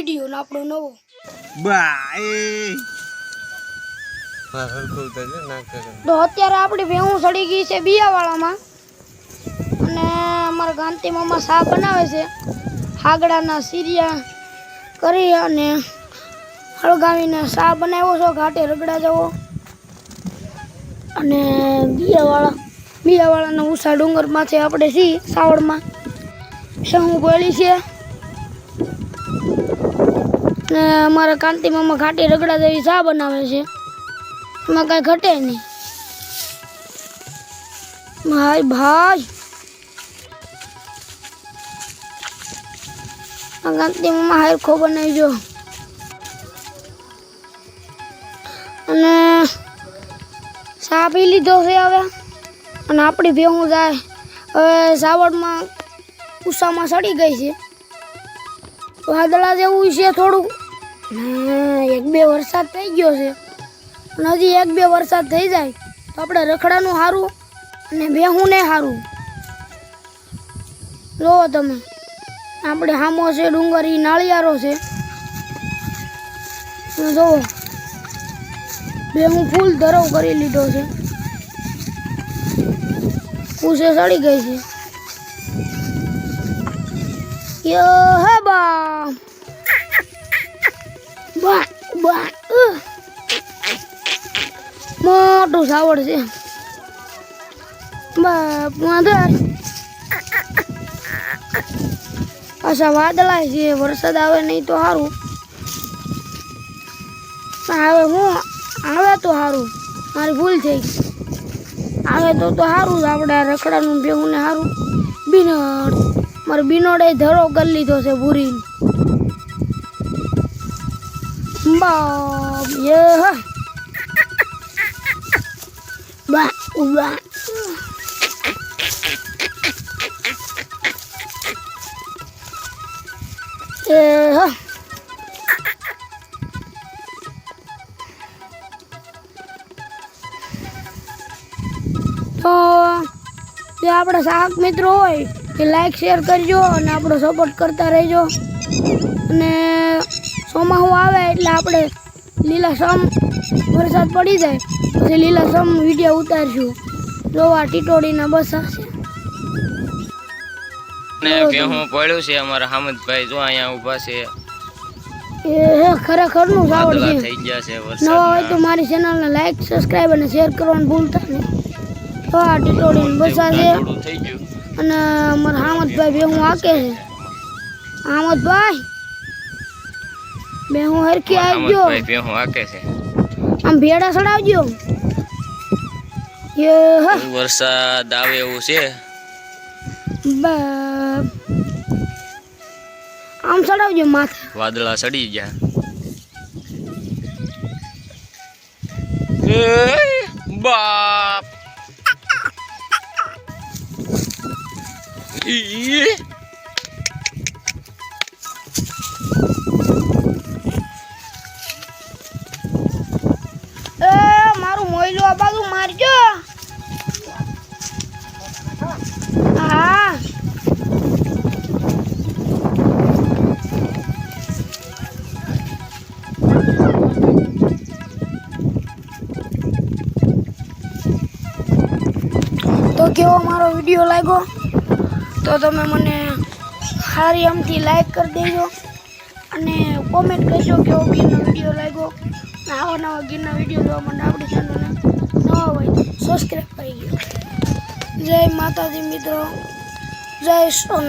Video ને આપણો નવો. બાય. તો અત્યારે આપણી ભેહું સડી ગઈ છે બિયાવાળામાં. અને અમારા ગાંધી મામા શાક બનાવે છે. હાગડાના સીરિયા કરી અને હળગાવીને શાક બનાવ્યો છો. ઘાટે રગડા જવો. અને બિયાવાળા બિયાવાળાના ઉષા ડુંગરમાંથી આપણે છીએ સાવડમાં શું બોલી છે? ને અમારા કાંતિ મામા ખાટી રગડા જેવી ચા બનાવે છે. એમાં કાંઈ ઘટે નહીં. ભાઈ ભાઈ. કાંતિ મામા હારખો બનાવજો અને ચા પી લીધો છે હવે. અને આપણી ભેહું જાય. હવે સાવડમાં ઉષામાં સડી ગઈ છે. વાદળા જેવું છે થોડું ને એક બે વરસાદ થઈ ગયો છે. પણ હજી એક બે વરસાદ થઈ જાય તો આપણે રખડાનું સારું અને બેહું ને સારું લો તમે. આપણે હામો છે, ડુંગર એ નાળિયારો છે. જો બે હું ફૂલ ધરવ કરી લીધો છે. પૂછે સડી ગઈ છે. યો હે બા. બા. મોટું સાવડ છે. બાપ વાંધર પાછા વાદળાય છે, વરસાદ આવે નહીં તો સારું આવે હું આવે તો સારું મારી ભૂલ થઈ આવે તો તો સારું આપણે આ રખડાનું ભેગું ને સારું બિનોડ, મારે બિનોડે ધરો કરી લીધો છે ભૂરી બાપ યે હા Bak, bak. Eh. તો જે આપણા શાક મિત્રો હોય એ લાઈક શેર કરજો અને આપણો સપોર્ટ કરતા રહેજો અને આવે એટલે આપણે લીલાસમ વરસાદ પડી જાય પછી લીલાસમ વીડિયો ઉતારશું. જોવા ટીટોડીના બસા ને ભેહું પડ્યું છે અમારા હામદભાઈ જો અહીંયા ઊભા છે. એ ખરેખરનું સાવડ છે. થઈ ગયા છે નવા હોય તો મારી ચેનલને લાઈક સબસ્ક્રાઈબ અને શેર કરવાનું ભૂલતા નહીં. તો આ ટીટોડીની બસા છે અને મારા હામદભાઈ બે હું હાકે છે. હામદભાઈ! બે હું હરખી આવજો. બે હું હાકે છે. આમ ભેડા સડાવજો. યે હા. વરસાદ આવે એવું છે? બાપ. આમ સડાવજો માથે. વાદળા સડી ગયા. બાપ. ઈ મોયલું આ બાજુ મારજો. હા. તો કેવો મારો વીડિયો લાગ્યો? તો તમે મને સારી આમથી લાઈક કરી દેજો અને કોમેન્ટ કરજો કેવો બીનો વીડિયો લાગ્યો. આવા નવા ગીરના વીડિયો જોવા માટે આપણી ચેનલને નવા હોય સબસ્ક્રાઈબ કરી ગયો જય માતાજી મિત્રો. જય સોન